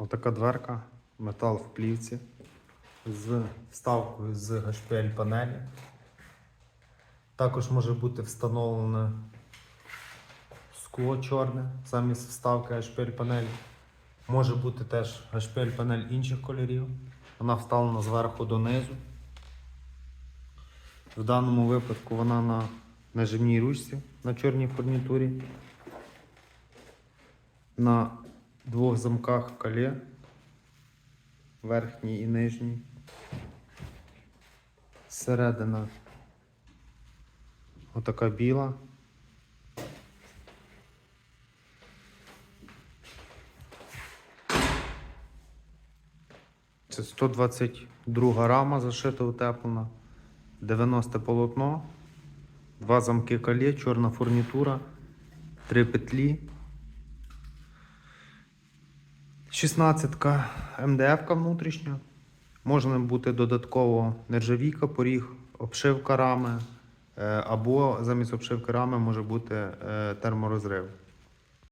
Отака дверка, метал в плівці з вставкою з HPL панелі. Також може бути встановлене скло чорне замість вставки HPL панелі. Може бути теж HPL панель інших кольорів. Вона вставлена зверху донизу. В даному випадку вона на нажимній ручці на чорній фурнітурі. На двох замках калє, верхній і нижній. Середина отака біла. Це 122 рама зашита утеплена, 90 полотно, два замки калє, чорна фурнітура, три петлі. 16 МДФ внутрішня. Можна бути додатково нержавійка, поріг, обшивка рами, е, або замість обшивки рами може бути е, терморозрив.